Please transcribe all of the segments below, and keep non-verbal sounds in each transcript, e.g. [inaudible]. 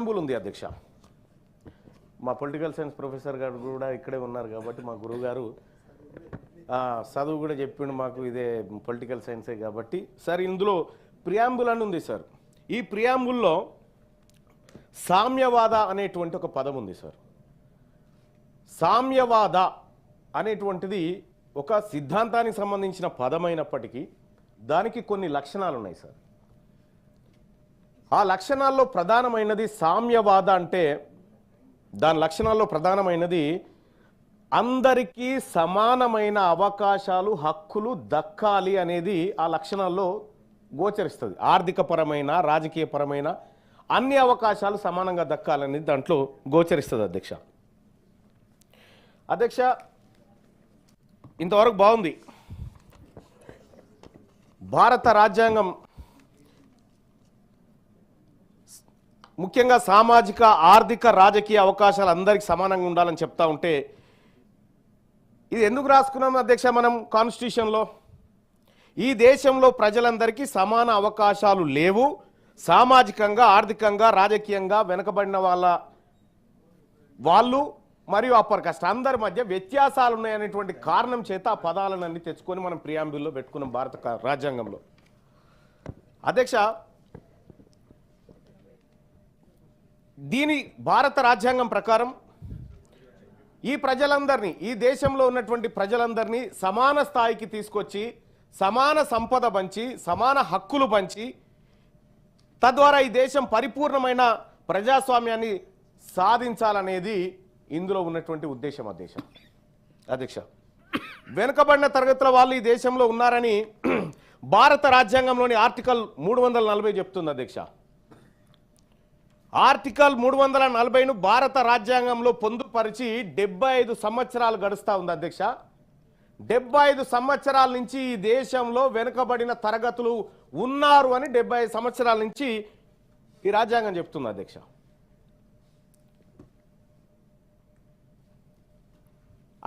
Symbol ఉంది అధ్యక్ష. మా పొలిటికల్ సైన్స్ ప్రొఫెసర్ గారు కూడా ఇక్కడే ఉన్నారు కాబట్టి మా గురువు గారు చదువు కూడా చెప్పిండు మాకు ఇదే పొలిటికల్ సైన్సే కాబట్టి. సార్ ఇందులో ప్రియాంబుల్ అని ఉంది సార్. ఈ ప్రియాంబుల్లో సామ్యవాద అనేటువంటి ఒక పదం ఉంది సార్. సామ్యవాద అనేటువంటిది ఒక సిద్ధాంతానికి సంబంధించిన పదమైనప్పటికీ దానికి కొన్ని లక్షణాలు ఉన్నాయి సార్. ఆ లక్షణాల్లో ప్రధానమైనది సామ్యవాద అంటే దాని లక్షణాల్లో ప్రధానమైనది అందరికీ సమానమైన అవకాశాలు హక్కులు దక్కాలి అనేది ఆ లక్షణాల్లో గోచరిస్తుంది. ఆర్థికపరమైన రాజకీయపరమైన అన్ని అవకాశాలు సమానంగా దక్కాలనేది దాంట్లో గోచరిస్తుంది అధ్యక్ష. అధ్యక్ష ఇంతవరకు బాగుంది. భారత రాజ్యాంగం ముఖ్యంగా సామాజిక ఆర్థిక రాజకీయ అవకాశాలు అందరికీ సమానంగా ఉండాలని చెప్తా ఉంటే ఇది ఎందుకు రాసుకున్నాం అధ్యక్ష మనం కాన్స్టిట్యూషన్లో? ఈ దేశంలో ప్రజలందరికీ సమాన అవకాశాలు లేవు. సామాజికంగా ఆర్థికంగా రాజకీయంగా వెనుకబడిన వాళ్ళ వాళ్ళు మరియు అప్పర్ కాస్ట్ అందరి మధ్య వ్యత్యాసాలు ఉన్నాయనేటువంటి కారణం చేత ఆ అన్ని తెచ్చుకొని మనం ప్రియాంబిల్లో పెట్టుకున్నాం భారత రాజ్యాంగంలో. అధ్యక్ష దీని భారత రాజ్యాంగం ప్రకారం ఈ ప్రజలందరినీ ఈ దేశంలో ఉన్నటువంటి ప్రజలందరినీ సమాన స్థాయికి తీసుకొచ్చి సమాన సంపద పంచి సమాన హక్కులు పంచి తద్వారా ఈ దేశం పరిపూర్ణమైన ప్రజాస్వామ్యాన్ని సాధించాలనేది ఇందులో ఉన్నటువంటి ఉద్దేశం అధ్యక్ష అధ్యక్ష వెనుకబడిన తరగతుల వాళ్ళు ఈ దేశంలో ఉన్నారని [clears throat] భారత రాజ్యాంగంలోని ఆర్టికల్ మూడు వందల నలభై చెప్తుంది అధ్యక్ష. ఆర్టికల్ మూడు వందల నలభైను భారత రాజ్యాంగంలో పొందుపరిచి డెబ్బై ఐదు సంవత్సరాలు గడుస్తూ ఉంది అధ్యక్ష. డెబ్బై ఐదు సంవత్సరాల నుంచి ఈ దేశంలో వెనుకబడిన తరగతులు ఉన్నారు అని డెబ్బై ఐదు సంవత్సరాల నుంచి ఈ రాజ్యాంగం చెప్తుంది అధ్యక్ష.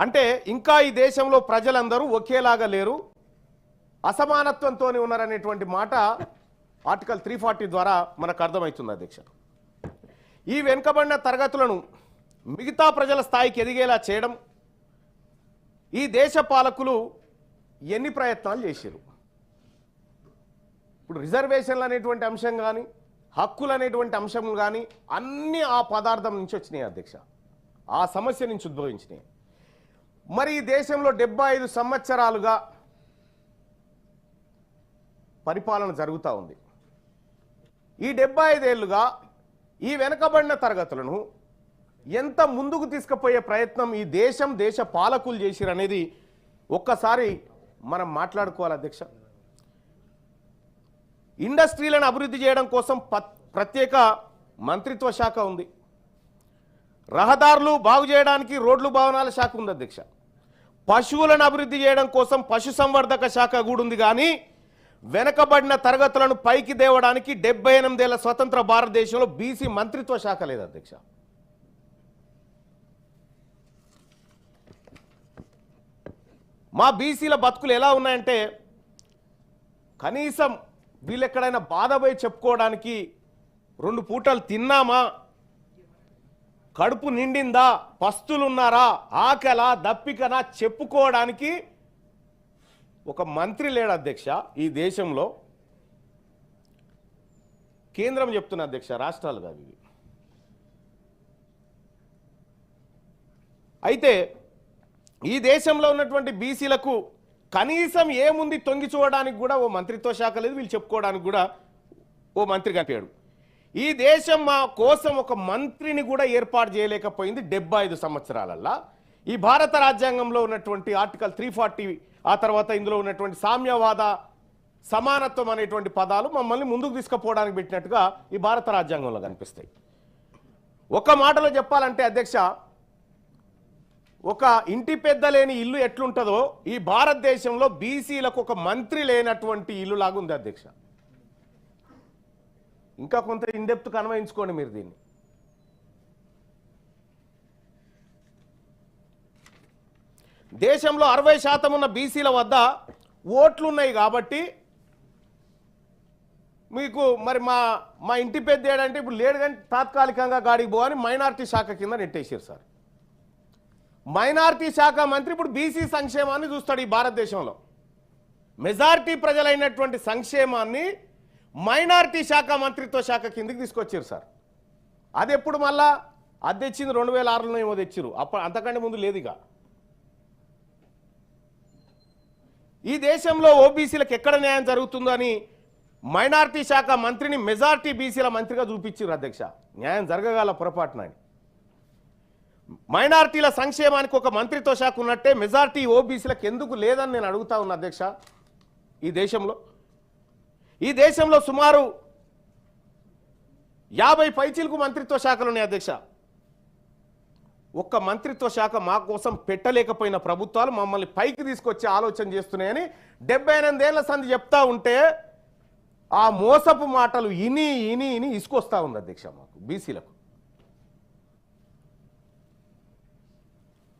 అంటే ఇంకా ఈ దేశంలో ప్రజలందరూ ఒకేలాగా లేరు. అసమానత్వంతో ఉన్నారనేటువంటి మాట ఆర్టికల్ త్రీ ఫార్టీ ద్వారా మనకు అర్థమవుతుంది అధ్యక్ష. ఈ వెనుకబడిన తరగతులను మిగతా ప్రజల స్థాయికి ఎదిగేలా చేయడం ఈ దేశ పాలకులు ఎన్ని ప్రయత్నాలు చేశారు? ఇప్పుడు రిజర్వేషన్లు అనేటువంటి అంశం కానీ హక్కులు అనేటువంటి అంశం కానీ అన్నీ ఆ పదార్థం నుంచి వచ్చినాయి అధ్యక్ష. ఆ సమస్య నుంచి ఉద్భవించినాయి. మరి ఈ దేశంలో డెబ్బై ఐదు సంవత్సరాలుగా పరిపాలన జరుగుతూ ఉంది. ఈ డెబ్బై ఐదేళ్ళుగా ఈ వెనకబడిన తరగతులను ఎంత ముందుకు తీసుకుపోయే ప్రయత్నం ఈ దేశం దేశ పాలకులు చేసిరు అనేది ఒక్కసారి మనం మాట్లాడుకోవాలి అధ్యక్ష. ఇండస్ట్రీలను అభివృద్ధి చేయడం కోసం ప- ప్రత్యేక మంత్రిత్వ శాఖ ఉంది. రహదారులు బాగు చేయడానికి రోడ్లు భవనాల శాఖ ఉంది అధ్యక్ష. పశువులను అభివృద్ధి చేయడం కోసం పశుసంవర్ధక శాఖ కూడా ఉంది కానీ వెనకబడిన తరగతులను పైకి దేవడానికి డెబ్బై ఎనిమిదేళ్ళ స్వతంత్ర భారతదేశంలో బీసీ మంత్రిత్వ శాఖ లేదు అధ్యక్ష. మా బీసీల బతుకులు ఎలా ఉన్నాయంటే కనీసం వీళ్ళు ఎక్కడైనా బాధపోయి చెప్పుకోవడానికి రెండు పూటలు తిన్నామా? కడుపు నిండిందా? పస్తులున్నారా? ఆకలా దప్పికనా? చెప్పుకోవడానికి ఒక మంత్రి లేడు అధ్యక్ష ఈ దేశంలో. కేంద్రం చెప్తున్న అధ్యక్ష రాష్ట్రాలు కాదు ఇవి. అయితే ఈ దేశంలో ఉన్నటువంటి బీసీలకు కనీసం ఏముంది తొంగి చూడడానికి కూడా ఓ మంత్రిత్వ శాఖ లేదు వీళ్ళు చెప్పుకోవడానికి కూడా ఓ మంత్రి కనిపాడు ఈ దేశం మా కోసం ఒక మంత్రిని కూడా ఏర్పాటు చేయలేకపోయింది డెబ్బై ఐదు సంవత్సరాలల్లా. ఈ భారత రాజ్యాంగంలో ఉన్నటువంటి ఆర్టికల్ త్రీ ఫార్టీ ఆ తర్వాత ఇందులో ఉన్నటువంటి సామ్యవాద సమానత్వం అనేటువంటి పదాలు మమ్మల్ని ముందుకు తీసుకుపోవడానికి పెట్టినట్టుగా ఈ భారత రాజ్యాంగంలో కనిపిస్తాయి. ఒక మాటలో చెప్పాలంటే అధ్యక్ష ఒక ఇంటి పెద్ద లేని ఇల్లు ఎట్లుంటుందో ఈ భారతదేశంలో బీసీలకు ఒక మంత్రి లేనటువంటి ఇల్లు లాగుంది అధ్యక్ష. ఇంకా కొంత ఇండెప్త్ కన్వయించుకోండి మీరు దీన్ని. దేశంలో అరవై శాతం ఉన్న బీసీల వద్ద ఓట్లు ఉన్నాయి కాబట్టి మీకు మరి మా మా ఇంటి పెద్ద ఏడంటే ఇప్పుడు లేడు కానీ తాత్కాలికంగా గాడికి పోవని మైనార్టీ శాఖ కింద నెట్టేసారు సార్. మైనార్టీ శాఖ మంత్రి ఇప్పుడు బీసీ సంక్షేమాన్ని చూస్తాడు ఈ భారతదేశంలో. మెజార్టీ ప్రజలైనటువంటి సంక్షేమాన్ని మైనార్టీ శాఖ మంత్రిత్వ శాఖ కిందకి తీసుకొచ్చారు సార్. అది ఎప్పుడు మళ్ళా? అది తెచ్చింది రెండు వేల ఆరులో ఏమో తెచ్చారు అప్పుడు అంతకంటే ముందు లేదు ఇక ఈ దేశంలో ఓబీసీలకు ఎక్కడ న్యాయం జరుగుతుందని మైనార్టీ శాఖ మంత్రిని మెజార్టీ బీసీల మంత్రిగా చూపించారు అధ్యక్ష. న్యాయం జరగగల పొరపాటున మైనార్టీల సంక్షేమానికి ఒక మంత్రిత్వ శాఖ ఉన్నట్టే మెజార్టీ ఓబీసీలకు ఎందుకు లేదని నేను అడుగుతా ఉన్నా అధ్యక్ష. ఈ దేశంలో. ఈ దేశంలో సుమారు యాభై పైచీలకు మంత్రిత్వ శాఖలు ఉన్నాయి అధ్యక్ష. ఒక్క మంత్రిత్వ శాఖ మా కోసం పెట్టలేకపోయిన ప్రభుత్వాలు మమ్మల్ని పైకి తీసుకొచ్చే ఆలోచన చేస్తున్నాయని డెబ్బై ఎనిమిదేళ్ళ సంది చెప్తా ఉంటే ఆ మోసపు మాటలు ఇని ఇని ఇని ఇసుకొస్తా ఉంది అధ్యక్ష మాకు బీసీలకు.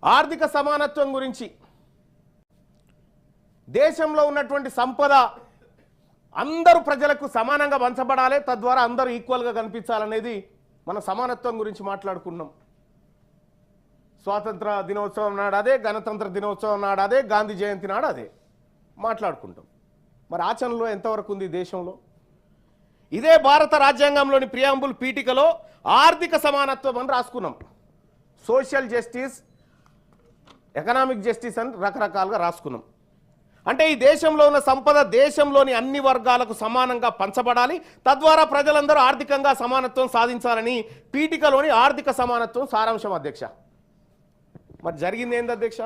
ఆర్థిక సమానత్వం గురించి దేశంలో ఉన్నటువంటి సంపద అందరూ ప్రజలకు సమానంగా పంచబడాలి తద్వారా అందరూ ఈక్వల్గా కనిపించాలనేది మన సమానత్వం గురించి మాట్లాడుకున్నాం. స్వాతంత్ర దినోత్సవం నాడు అదే గణతంత్ర దినోత్సవం నాడు అదే గాంధీ జయంతి నాడు అదే. మాట్లాడుకుంటాం. మరి ఆచరణలో ఎంతవరకు ఉంది దేశంలో? ఇదే భారత రాజ్యాంగంలోని ప్రియాంబుల్ పీఠికలో ఆర్థిక సమానత్వం అని రాసుకున్నాం. సోషల్ జస్టిస్ ఎకనామిక్ జస్టిస్ అని రకరకాలుగా రాసుకున్నాం. అంటే ఈ దేశంలో ఉన్న సంపద దేశంలోని అన్ని వర్గాలకు సమానంగా పంచబడాలి. తద్వారా ప్రజలందరూ ఆర్థికంగా సమానత్వం సాధించాలని పీఠికలోని ఆర్థిక సమానత్వం సారాంశం అధ్యక్ష. మరి జరిగింది ఏంది అధ్యక్ష?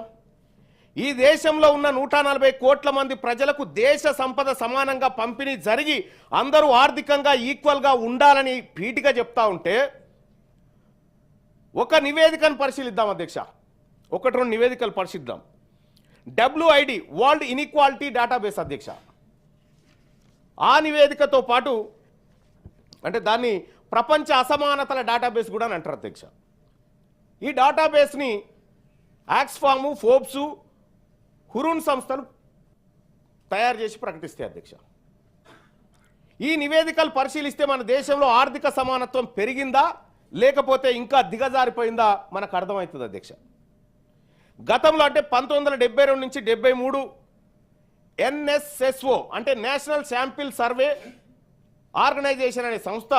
ఈ దేశంలో ఉన్న నూట నలభై కోట్ల మంది ప్రజలకు దేశ సంపద సమానంగా పంపిణీ జరిగి అందరూ ఆర్థికంగా ఈక్వల్గా ఉండాలని పీటిగా చెప్తా ఉంటే ఒక నివేదికను పరిశీలిద్దాం అధ్యక్ష. ఒకటి రెండు నివేదికలు పరిశీలిద్దాం. డబ్ల్యూఐడి వరల్డ్ ఇన్ఈక్వాలిటీ డేటాబేస్ అధ్యక్ష. ఆ నివేదికతో పాటు అంటే దాన్ని ప్రపంచ అసమానతల డేటాబేస్ కూడా అని అంటారు అధ్యక్ష. ఈ డేటాబేస్ని యాక్స్ఫాము ఫోబ్సు హురూన్ సంస్థలు తయారు చేసి ప్రకటిస్తాయి అధ్యక్ష. ఈ నివేదికలు పరిశీలిస్తే మన దేశంలో ఆర్థిక సమానత్వం పెరిగిందా లేకపోతే ఇంకా దిగజారిపోయిందా మనకు అర్థమవుతుంది అధ్యక్ష. గతంలో అంటే పంతొమ్మిది వందల రెండు నుంచి డెబ్బై మూడు ఎన్ఎస్ఎస్ఓ అంటే నేషనల్ శాంపిల్ సర్వే ఆర్గనైజేషన్ అనే సంస్థ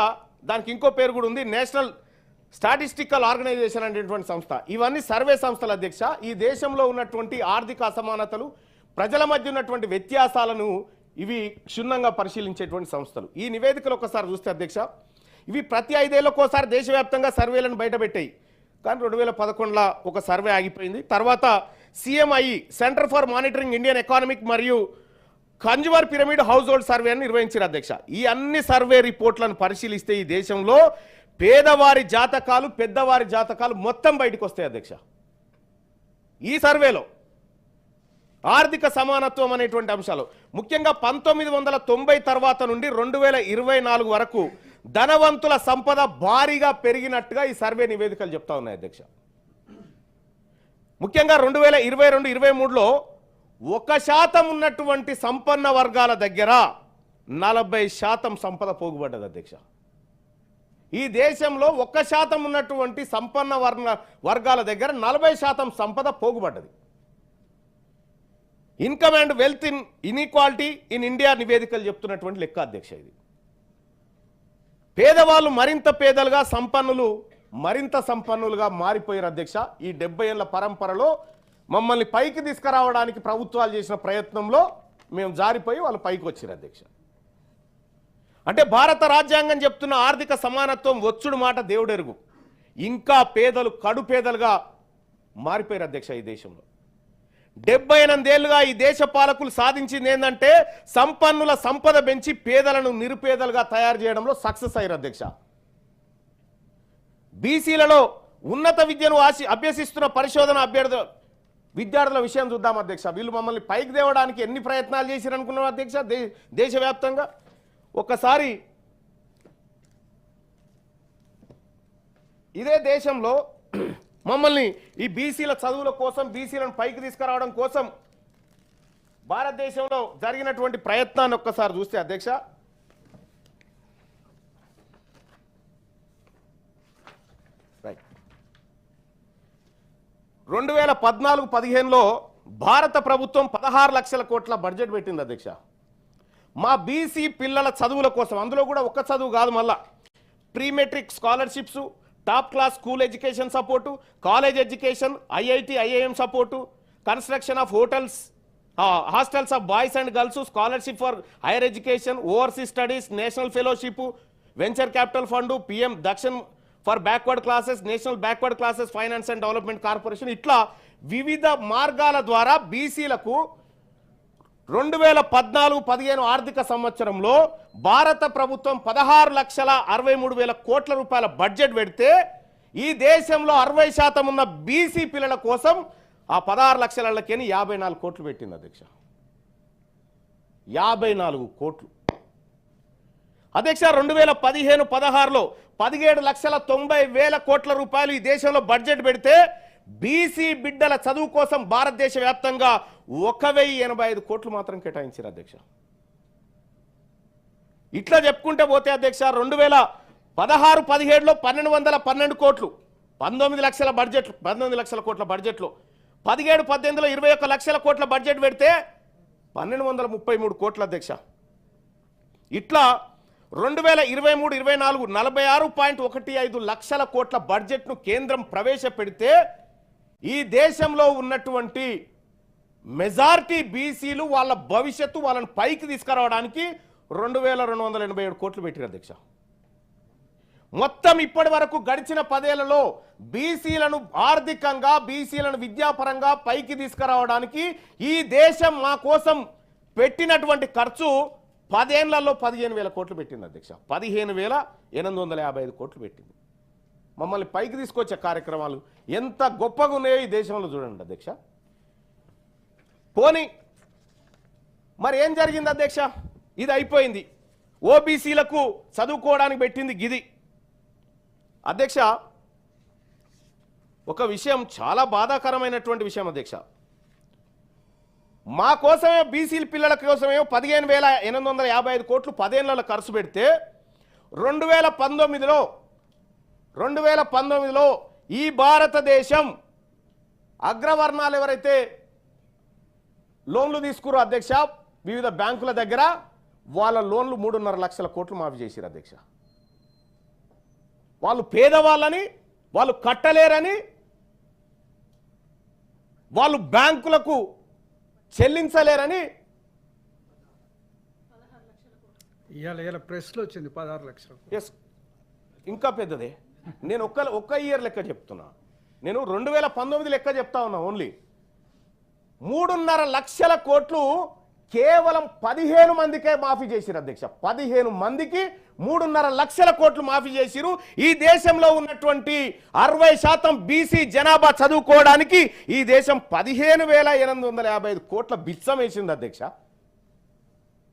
దానికి ఇంకో పేరు కూడా ఉంది నేషనల్ స్టాటిస్టికల్ ఆర్గనైజేషన్ అనేటువంటి సంస్థ. ఇవన్నీ సర్వే సంస్థల అధ్యక్ష. ఈ దేశంలో ఉన్నటువంటి ఆర్థిక అసమానతలు ప్రజల మధ్య ఉన్నటువంటి వ్యత్యాసాలను ఇవి క్షుణ్ణంగా పరిశీలించేటువంటి సంస్థలు. ఈ నివేదికలు ఒకసారి చూస్తే అధ్యక్ష ఇవి ప్రతి ఐదేళ్ళకోసారి దేశవ్యాప్తంగా సర్వేలను బయటపెట్టాయి. కానీ రెండు వేల పదకొండులో ఒక సర్వే ఆగిపోయింది. తర్వాత CMI centre for monitoring Indian economic మరియు consumer pyramid household survey అని నిర్వహించారు అధ్యక్ష. ఈ అన్ని సర్వే రిపోర్ట్లను పరిశీలిస్తే ఈ దేశంలో పేదవారి జాతకాలు పెద్దవారి జాతకాలు మొత్తం బయటకు వస్తాయి అధ్యక్ష. ఈ సర్వేలో ఆర్థిక సమానత్వం అనేటువంటి అంశాలు ముఖ్యంగా పంతొమ్మిది వందల తొంభై తర్వాత నుండి రెండు వేల ఇరవై నాలుగు వరకు ధనవంతుల సంపద భారీగా పెరిగినట్టుగా ఈ సర్వే నివేదికలు చెప్తా ఉన్నాయి అధ్యక్ష. ముఖ్యంగా రెండు వేల ఇరవై రెండు ఇరవై మూడులో ఒక శాతం ఉన్నటువంటి సంపన్న వర్గాల దగ్గర నలభై శాతం సంపద పోగుబడ్డది అధ్యక్ష. ఈ దేశంలో ఒక్క శాతం ఉన్నటువంటి సంపన్న వర్ణ వర్గాల దగ్గర నలభై శాతం సంపద పోగుబడ్డది income and wealth in inequality in India నివేదికలు చెప్తున్నటువంటి లెక్క అధ్యక్ష ఇది. పేదవాళ్ళు మరింత పేదలుగా సంపన్నులు మరింత సంపన్నులుగా మారిపోయారు అధ్యక్ష. ఈ డెబ్బై ఏళ్ళ పరంపరలో మమ్మల్ని పైకి తీసుకురావడానికి ప్రభుత్వాలు చేసిన ప్రయత్నంలో మేము జారిపోయి వాళ్ళు పైకి వచ్చారు అధ్యక్ష. అంటే భారత రాజ్యాంగం చెప్తున్న ఆర్థిక సమానత్వం వచ్చుడు మాట దేవుడెరుగు. ఇంకా పేదలు కడు పేదలుగా మారిపోయారు అధ్యక్ష ఈ దేశంలో. డెబ్బై ఎనిమిదేళ్ళుగా ఈ దేశ పాలకులు సాధించింది ఏంటంటే సంపన్నుల సంపద పెంచి పేదలను నిరుపేదలుగా తయారు చేయడంలో సక్సెస్ అయ్యారు అధ్యక్ష. బీసీలలో ఉన్నత విద్యను ఆశి అభ్యసిస్తున్న పరిశోధన అభ్యర్థులు విద్యార్థుల విషయం చూద్దాం అధ్యక్ష. వీళ్ళు మమ్మల్ని పైకి తేవడానికి ఎన్ని ప్రయత్నాలు చేశారనుకున్నారు అధ్యక్ష? దేశవ్యాప్తంగా? ఒకసారి ఇదే దేశంలో మమ్మల్ని ఈ బీసీల చదువుల కోసం బీసీలను పైకి తీసుకురావడం కోసం భారతదేశంలో జరిగినటువంటి ప్రయత్నాన్ని ఒక్కసారి చూస్తే అధ్యక్ష. రైట్ రెండు వేల పద్నాలుగు పదిహేనులో భారత ప్రభుత్వం పదహారు లక్షల కోట్ల బడ్జెట్ పెట్టింది అధ్యక్ష. మా బీసీ పిల్లల చదువుల కోసం అందులో కూడా ఒక్క చదువు కాదు మళ్ళా. Prematric scholarships top class school education support college education IIT IIM support construction of hotels hostels of boys and girls scholarship for higher education overseas studies national fellowship venture capital fund PM Dakshin for backward classes national backward classes finance and development corporation ఇట్లా వివిధ మార్గాల ద్వారా బీసీలకు రెండు వేల పద్నాలుగు పదిహేను ఆర్థిక సంవత్సరంలో భారత ప్రభుత్వం పదహారు లక్షల అరవై మూడు వేల కోట్ల రూపాయల బడ్జెట్ పెడితే ఈ దేశంలో అరవై శాతం ఉన్న బీసీ పిల్లల కోసం ఆ పదహారు లక్షలకేని యాభై నాలుగు కోట్లు పెట్టింది అధ్యక్ష. యాభై నాలుగు కోట్లు. అధ్యక్ష రెండు వేల పదిహేను పదహారులో పదిహేడు లక్షల తొంభై వేల కోట్ల రూపాయలు ఈ దేశంలో బడ్జెట్ పెడితే బీసీ బిడ్డల చదువు కోసం భారతదేశ వ్యాప్తంగా ఒక వెయ్యి ఎనభై ఐదు కోట్లు మాత్రం కేటాయించారు అధ్యక్ష. ఇట్లా చెప్పుకుంటే పోతే అధ్యక్ష రెండు వేల పదహారు పదిహేడులో పన్నెండు వందల పన్నెండు కోట్లు పంతొమ్మిది లక్షల బడ్జెట్లు పంతొమ్మిది లక్షల కోట్ల బడ్జెట్లో. పదిహేడు పద్దెనిమిదిలో ఇరవై ఒక్క లక్షల కోట్ల బడ్జెట్ పెడితే పన్నెండు వందల ముప్పై మూడు కోట్ల అధ్యక్ష. ఇట్లా రెండు వేల ఇరవై మూడు ఇరవై నాలుగు నలభై ఆరు పాయింట్ ఒకటి ఐదు లక్షల కోట్ల బడ్జెట్ను కేంద్రం ప్రవేశపెడితే ఈ దేశంలో ఉన్నటువంటి మెజారిటీ బీసీలు వాళ్ళ భవిష్యత్తు వాళ్ళని పైకి తీసుకురావడానికి రెండు వేల రెండు వందల ఎనభై ఏడు కోట్లు పెట్టిన అధ్యక్ష. మొత్తం ఇప్పటి వరకు గడిచిన పదేళ్ళలో బీసీలను ఆర్థికంగా బీసీలను విద్యాపరంగా పైకి తీసుకురావడానికి ఈ దేశం మా కోసం పెట్టినటువంటి ఖర్చు పదేళ్ళలో పదిహేను వేల కోట్లు పెట్టింది అధ్యక్ష. పదిహేను వేల ఎనిమిది వందల యాభై ఐదు కోట్లు పెట్టింది. మమ్మల్ని పైకి తీసుకొచ్చే కార్యక్రమాలు ఎంత గొప్పగా ఉన్నాయో ఈ దేశంలో చూడండి అధ్యక్ష. పోనీ మరి ఏం జరిగింది అధ్యక్ష? ఇది అయిపోయింది. ఓబీసీలకు చదువుకోవడానికి పెట్టింది గిది. అధ్యక్ష ఒక విషయం చాలా బాధాకరమైనటువంటి విషయం అధ్యక్ష. మా కోసమే బీసీల పిల్లల కోసమే పదిహేను వేల ఎనిమిది వందల యాభై ఐదు కోట్లు పదేళ్ళలో ఖర్చు పెడితే రెండు వేల పంతొమ్మిదిలో రెండు వేల పంతొమ్మిదిలో ఈ భారతదేశం అగ్రవర్ణాలు ఎవరైతే లోన్లు తీసుకురో అధ్యక్ష వివిధ బ్యాంకుల దగ్గర వాళ్ళ లోన్లు మూడున్నర లక్షల కోట్లు మాఫీ చేసిరు అధ్యక్ష. వాళ్ళు పేదవాళ్ళని వాళ్ళు కట్టలేరని వాళ్ళు బ్యాంకులకు చెల్లించలేరని ఇవాళ ఇవాళ ప్రెస్లో వచ్చింది పదహారు లక్షలు ఎస్ ఇంకా పెద్దదే. నేను ఒక్క ఒక్క ఇయర్ లెక్క చెప్తున్నా. నేను రెండు వేల పంతొమ్మిది లెక్క చెప్తా ఉన్నా ఓన్లీ. మూడున్నర లక్షల కోట్లు కేవలం పదిహేను మందికే మాఫీ చేసిరు అధ్యక్ష. పదిహేను మందికి మూడున్నర లక్షల కోట్లు మాఫీ చేసిరు ఈ దేశంలో ఉన్నటువంటి అరవై శాతం బీసీ జనాభా చదువుకోవడానికి ఈ దేశం పదిహేను వేల ఎనిమిది వందల యాభై ఐదు కోట్ల బిచ్చం వేసింది అధ్యక్ష.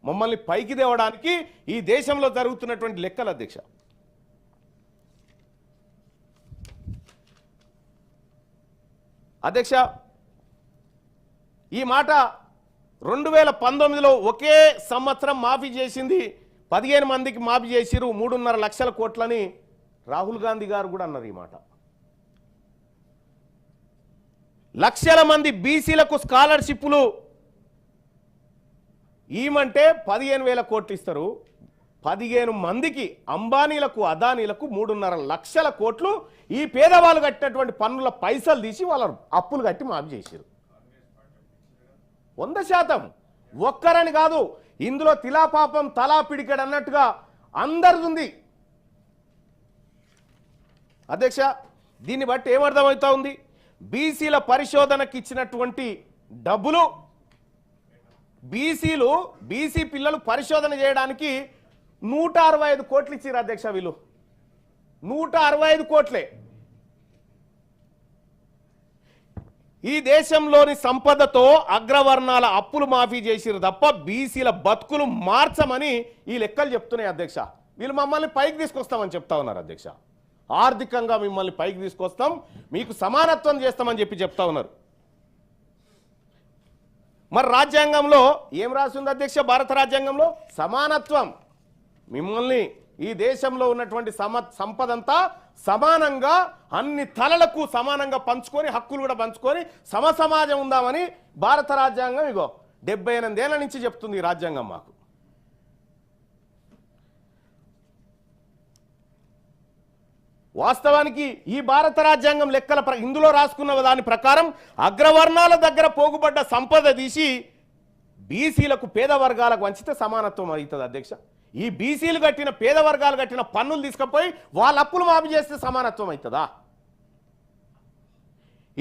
మమ్మల్ని పైకి తేవడానికి ఈ దేశంలో జరుగుతున్నటువంటి లెక్కలు అధ్యక్ష. అధ్యక్ష ఈ మాట రెండు వేల పంతొమ్మిదిలో ఒకే సంవత్సరం మాఫీ చేసింది. పదిహేను మందికి మాఫీ చేసిరు మూడున్నర లక్షల కోట్లని రాహుల్ గాంధీ గారు కూడా అన్నారు ఈ మాట. లక్షల మంది బీసీలకు స్కాలర్షిప్లు ఈమంటే పదిహేను వేల కోట్లు ఇస్తారు. పదిహేను మందికి అంబానీలకు అదానీలకు మూడున్నర లక్షల కోట్లు ఈ పేదవాళ్ళు కట్టినటువంటి పన్నుల పైసలు తీసి వాళ్ళ అప్పులు కట్టి మాఫీ చేశారు వంద శాతం. ఒక్కరని కాదు ఇందులో తిలాపాపం తలా పిడికడు అన్నట్టుగా అందరిది ఉంది అధ్యక్ష దీన్ని బట్టి ఏమర్థమవుతా ఉంది? బీసీల పరిశోధనకి ఇచ్చినటువంటి డబ్బులు బీసీలు బీసీ పిల్లలు పరిశోధన చేయడానికి నూట అరవై ఐదు కోట్లు ఇచ్చారు అధ్యక్ష వీళ్ళు. నూట అరవై ఐదు కోట్లే. ఈ దేశంలోని సంపదతో అగ్రవర్ణాల అప్పులు మాఫీ చేసిరు తప్ప బీసీల బతుకులు మార్చమని ఈ లెక్కలు చెప్తున్నాయి అధ్యక్ష. వీళ్ళు మమ్మల్ని పైకి తీసుకొస్తామని చెప్తా ఉన్నారు అధ్యక్ష. ఆర్థికంగా మిమ్మల్ని పైకి తీసుకొస్తాం మీకు సమానత్వం చేస్తామని చెప్పి చెప్తా ఉన్నారు. మరి రాజ్యాంగంలో ఏం రాసింది అధ్యక్ష? భారత రాజ్యాంగంలో సమానత్వం. మిమ్మల్ని ఈ దేశంలో ఉన్నటువంటి సమ సంపదంతా సమానంగా అన్ని తలలకు సమానంగా పంచుకొని హక్కులు కూడా పంచుకొని సమ సమాజం ఉందామని భారత రాజ్యాంగం ఇగో డెబ్బై ఎనిమిదేళ్ళ నుంచి చెప్తుంది ఈ రాజ్యాంగం మాకు. వాస్తవానికి ఈ భారత రాజ్యాంగం లెక్కల ప్ర- ఇందులో రాసుకున్న దాని ప్రకారం అగ్రవర్ణాల దగ్గర పోగుపడ్డ సంపద తీసి బీసీలకు పేద వర్గాలకు వంచితే సమానత్వం అవుతుంది అధ్యక్ష. ఈ బీసీలు కట్టిన పేద వర్గాలు కట్టిన పన్నులు తీసుకుపోయి వాళ్ళ అప్పులు మాఫీ చేస్తే సమానత్వం అవుతుందా?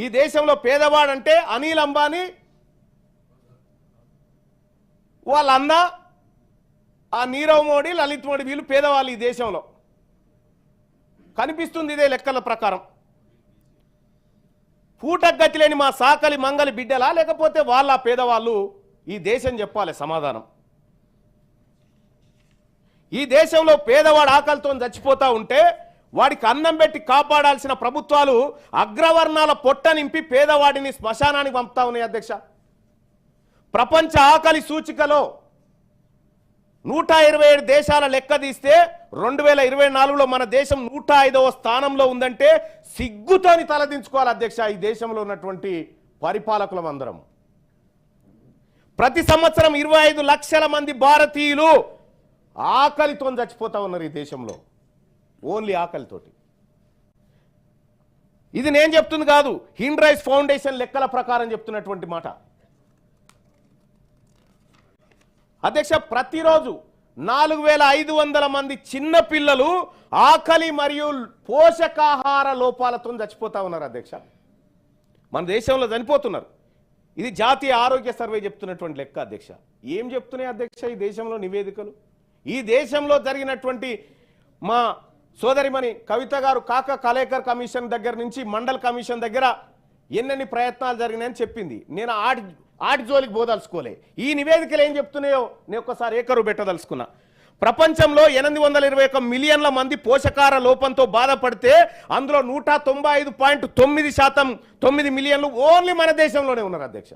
ఈ దేశంలో పేదవాడంటే అనిల్ అంబానీ వాళ్ళ అన్న ఆ నీరవ్ మోడీ లలిత్ మోడీ వీళ్ళు పేదవాళ్ళు ఈ దేశంలో. కనిపిస్తుంది ఇదే లెక్కల ప్రకారం. పూటకు గతి లేని మా సాకలి మంగలి బిడ్డలా లేకపోతే వాళ్ళ పేదవాళ్ళు ఈ దేశం చెప్పాలి సమాధానం. ఈ దేశంలో పేదవాడు ఆకలితో చచ్చిపోతా ఉంటే వాడికి అన్నం పెట్టి కాపాడాల్సిన ప్రభుత్వాలు అగ్రవర్ణాల పొట్ట నింపి పేదవాడిని శ్మశానానికి పంపుతా ఉన్నాయి అధ్యక్ష. ప్రపంచ ఆకలి సూచికలో నూట ఇరవై ఏడు దేశాల లెక్క తీస్తే రెండు వేల ఇరవై నాలుగులో మన దేశం నూట ఐదవ స్థానంలో ఉందంటే సిగ్గుతోని తలదించుకోవాలి అధ్యక్ష ఈ దేశంలో ఉన్నటువంటి పరిపాలకులం అందరం. ప్రతి సంవత్సరం ఇరవై ఐదు లక్షల మంది భారతీయులు ఆకలితో చచ్చిపోతా ఉన్నారు ఈ దేశంలో. ఓన్లీ ఆకలితోటి. ఇది నేను చెప్తుంది కాదు హిండ్ రైస్ ఫౌండేషన్ లెక్కల ప్రకారం చెప్తున్నటువంటి మాట. అధ్యక్ష ప్రతిరోజు నాలుగు వేల ఐదు వందల మంది చిన్న పిల్లలు ఆకలి మరియు పోషకాహార లోపాలతో చచ్చిపోతా ఉన్నారు అధ్యక్ష. మన దేశంలో చనిపోతున్నారు. ఇది జాతీయ ఆరోగ్య సర్వే చెప్తున్నటువంటి లెక్క అధ్యక్ష. ఏం చెప్తున్నాయి అధ్యక్ష ఈ దేశంలో నివేదికలు? ఈ దేశంలో జరిగినటువంటి మా సోదరిమణి కవిత గారు కాక కలేకర్ కమిషన్ దగ్గర నుంచి మండల్ కమిషన్ దగ్గర ఎన్నెన్ని ప్రయత్నాలు జరిగినాయని చెప్పింది. నేను ఆటి ఆటి జోలికి పోదలుచుకోలే. ఈ నివేదికలు ఏం చెప్తున్నాయో నేను ఒక్కసారి ఏకరు పెట్టదలుచుకున్నా. ప్రపంచంలో ఎనిమిది వందల ఇరవై ఒక మిలియన్ల మంది పోషకార లోపంతో బాధపడితే అందులో నూట తొంభై ఐదు పాయింట్ తొమ్మిది శాతం తొమ్మిది మిలియన్లు ఓన్లీ మన దేశంలోనే ఉన్నారు అధ్యక్ష.